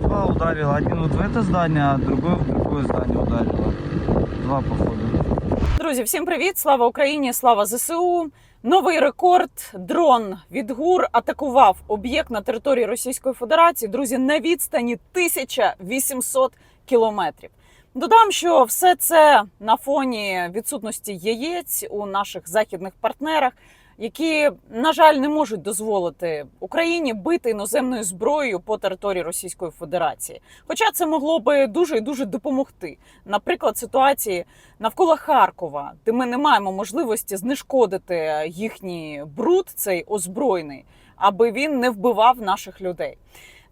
два ударила. Один вот в это здание, а другой в другое здание ударила. Два походу. Друзі, всім привіт! Слава Україні! Слава ЗСУ! Новий рекорд. Дрон від ГУР атакував об'єкт на території Російської Федерації. Друзі, на відстані 1800 кілометрів. Додам, що все це на фоні відсутності яєць у наших західних партнерах, які, на жаль, не можуть дозволити Україні бити іноземною зброєю по території Російської Федерації. Хоча це могло би дуже і дуже допомогти. Наприклад, ситуації навколо Харкова, де ми не маємо можливості знешкодити їхній бруд, цей озброєний, аби він не вбивав наших людей.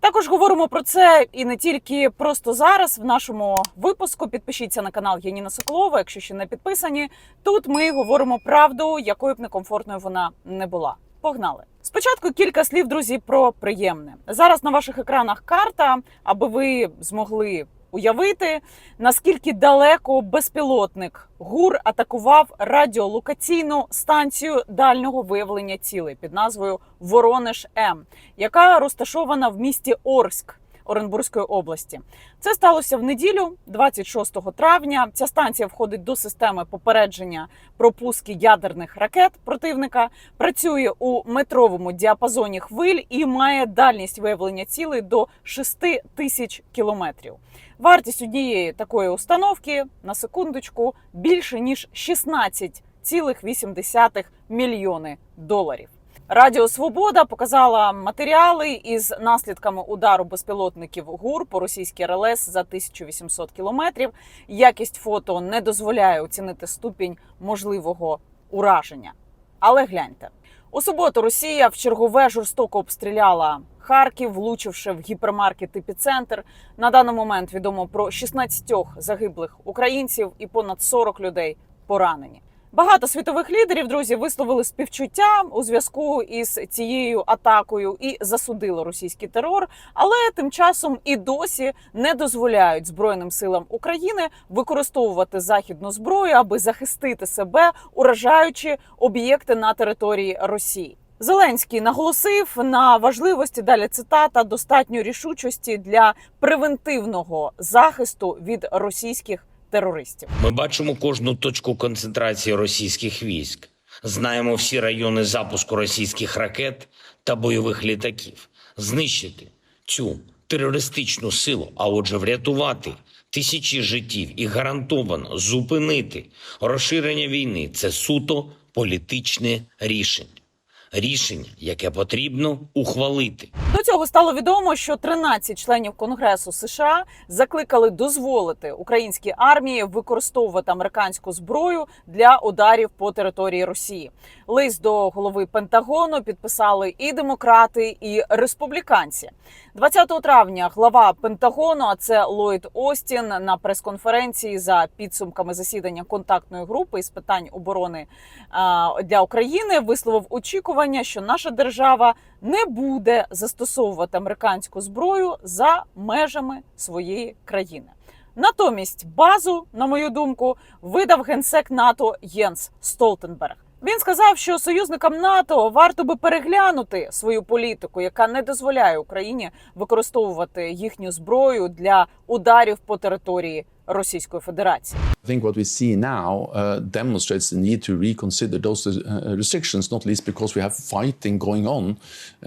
Також говоримо про це і не тільки просто зараз в нашому випуску. Підпишіться на канал Яніна Соколова, якщо ще не підписані. Тут ми говоримо правду, якою б некомфортною вона не була. Погнали! Спочатку кілька слів, друзі, про приємне. Зараз на ваших екранах карта, аби ви змогли уявити, наскільки далеко безпілотник ГУР атакував радіолокаційну станцію дальнього виявлення цілей під назвою Воронеж М, яка розташована в місті Орськ. Оренбурзької області це сталося в неділю, 26 травня. Ця станція входить до системи попередження про пуски ядерних ракет противника. Працює у метровому діапазоні хвиль і має дальність виявлення цілей до 6 тисяч кілометрів. Вартість однієї такої установки на секундочку більше ніж 16,8 мільйони доларів. Радіо Свобода показала матеріали із наслідками удару безпілотників ГУР по російській РЛС за 1800 кілометрів. Якість фото не дозволяє оцінити ступінь можливого ураження. Але гляньте у суботу. Росія в чергове жорстоко обстріляла Харків, влучивши в гіпермаркет «Епіцентр». На даний момент відомо про 16 загиблих українців і понад 40 людей поранені. Багато світових лідерів, друзі, висловили співчуття у зв'язку із цією атакою і засудили російський терор, але тим часом і досі не дозволяють збройним силам України використовувати західну зброю, аби захистити себе, уражаючи об'єкти на території Росії. Зеленський наголосив на важливості далі цитата достатньо рішучості для превентивного захисту від російських терористів. Ми бачимо кожну точку концентрації російських військ, знаємо всі райони запуску російських ракет та бойових літаків. Знищити цю терористичну силу, а отже, врятувати тисячі життів і гарантовано зупинити розширення війни це суто політичне рішення. Рішення, яке потрібно ухвалити. До цього стало відомо, що 13 членів Конгресу США закликали дозволити українській армії використовувати американську зброю для ударів по території Росії. Лист до голови Пентагону підписали і демократи, і республіканці. 20 травня глава Пентагону, а це Ллойд Остін, на прес-конференції за підсумками засідання контактної групи із питань оборони для України висловив очікування, що наша держава не буде застосовувати американську зброю за межами своєї країни. Натомість базу, на мою думку, видав генсек НАТО Єнс Столтенберг. Він сказав, що союзникам НАТО варто би переглянути свою політику, яка не дозволяє Україні використовувати їхню зброю для ударів по території Російської Федерації. I think what we see now uh, demonstrates the need to reconsider those uh, restrictions, not least because we have fighting going on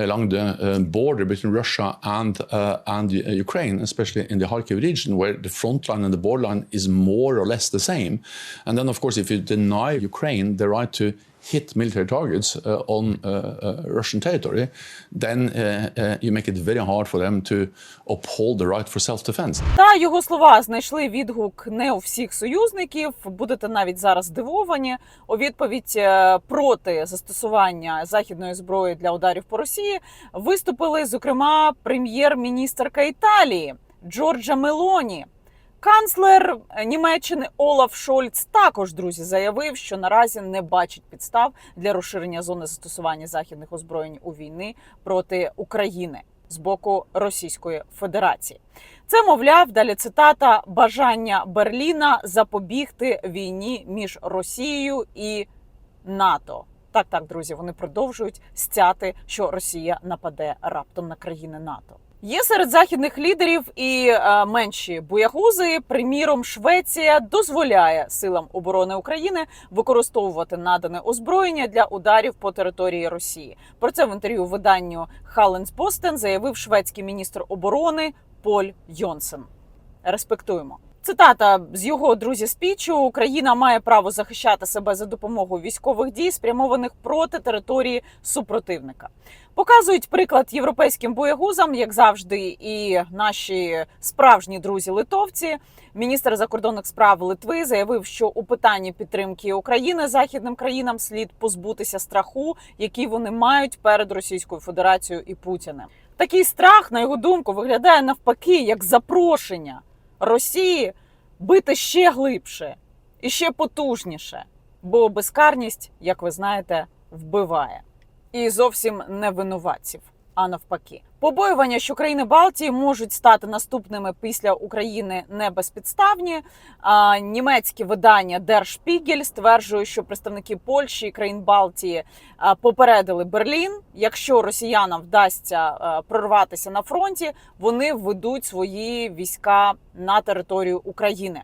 along the uh, border between Russia and uh, and uh, Ukraine, especially in the Kharkiv region, where the front line and the borderline is more or less the same. And then, of course, if you deny Ukraine the right to hit military targets uh, on uh, uh, Russian territory, then uh, uh, you make it very hard for them to uphold the right for self-defense. Та його слова знайшли відгук не у всіх союзників. Будете навіть зараз здивовані. У відповідь е, проти застосування західної зброї для ударів по Росії виступили зокрема прем'єр-міністерка Італії Джорджа Мелоні. Канцлер Німеччини Олаф Шольц також друзі заявив, що наразі не бачить підстав для розширення зони застосування західних озброєнь у війни проти України з боку Російської Федерації. Це мовляв далі цитата бажання Берліна запобігти війні між Росією і НАТО. Так, так, друзі, вони продовжують стяти, що Росія нападе раптом на країни НАТО. Є серед західних лідерів і е, менші боягузи. Приміром, Швеція дозволяє силам оборони України використовувати надане озброєння для ударів по території Росії. Про це в інтерв'ю виданню Халленс-Постен заявив шведський міністр оборони Поль Йонсен. Респектуємо. Цитата з його друзі спічу: Україна має право захищати себе за допомогою військових дій, спрямованих проти території супротивника. Показують приклад європейським боягузам, як завжди, і наші справжні друзі литовці. Міністр закордонних справ Литви заявив, що у питанні підтримки України західним країнам слід позбутися страху, який вони мають перед Російською Федерацією і Путіним. Такий страх, на його думку, виглядає навпаки як запрошення Росії бити ще глибше і ще потужніше, бо безкарність, як ви знаєте, вбиває і зовсім не винуватців, а навпаки. Побоювання, що країни Балтії можуть стати наступними після України не безпідставні. А німецьке видання Der Spiegel стверджує, що представники Польщі і країн Балтії попередили Берлін. Якщо росіянам вдасться прорватися на фронті, вони введуть свої війська на територію України.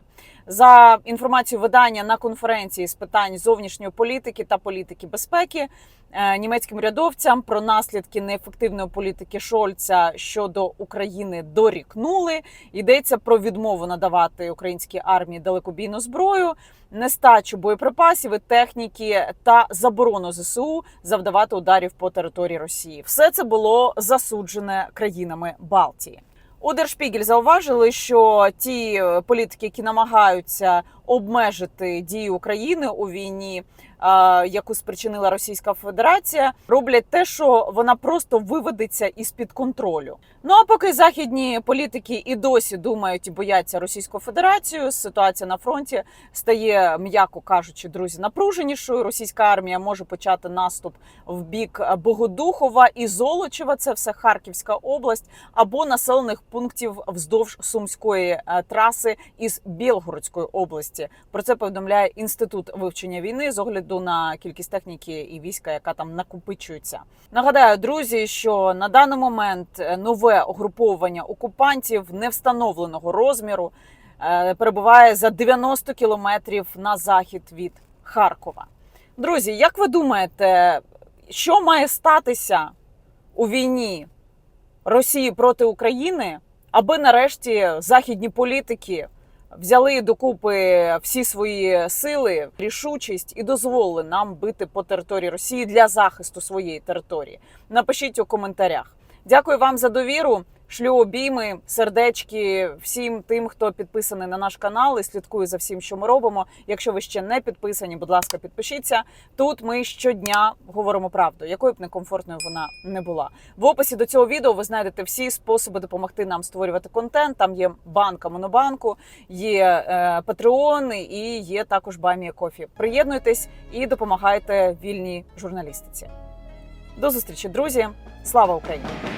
За інформацією видання на конференції з питань зовнішньої політики та політики безпеки е, німецьким урядовцям про наслідки неефективної політики Шольца щодо України дорікнули. Йдеться про відмову надавати українській армії далекобійну зброю, нестачу боєприпасів і техніки та заборону ЗСУ завдавати ударів по території Росії. Все це було засуджене країнами Балтії. У Держпігель зауважили, що ті е, політики, які намагаються обмежити дії України у війні, яку спричинила Російська Федерація, роблять те, що вона просто виведеться із під контролю. Ну а поки західні політики і досі думають і бояться Російську Федерацію, ситуація на фронті стає, м'яко кажучи, друзі, напруженішою. Російська армія може почати наступ в бік Богодухова і Золочева. Це все Харківська область або населених пунктів вздовж сумської е, траси із Білгородської області. Про це повідомляє інститут вивчення війни з огляду на кількість техніки і війська, яка там накопичується. Нагадаю, друзі, що на даний момент е, нове угруповання окупантів невстановленого розміру е, перебуває за 90 кілометрів на захід від Харкова. Друзі, як ви думаєте, що має статися у війні Росії проти України, аби нарешті західні політики взяли докупи всі свої сили, рішучість і дозволили нам бити по території Росії для захисту своєї території? Напишіть у коментарях. Дякую вам за довіру. Шлю обійми, сердечки всім тим, хто підписаний на наш канал і слідкує за всім, що ми робимо. Якщо ви ще не підписані, будь ласка, підпишіться. Тут ми щодня говоримо правду, якою б некомфортною вона не була. В описі до цього відео ви знайдете всі способи допомогти нам створювати контент. Там є банка Монобанку, є е, Patreon і є також Бамія Кофі. Приєднуйтесь і допомагайте вільній журналістиці. До зустрічі, друзі! Слава Україні!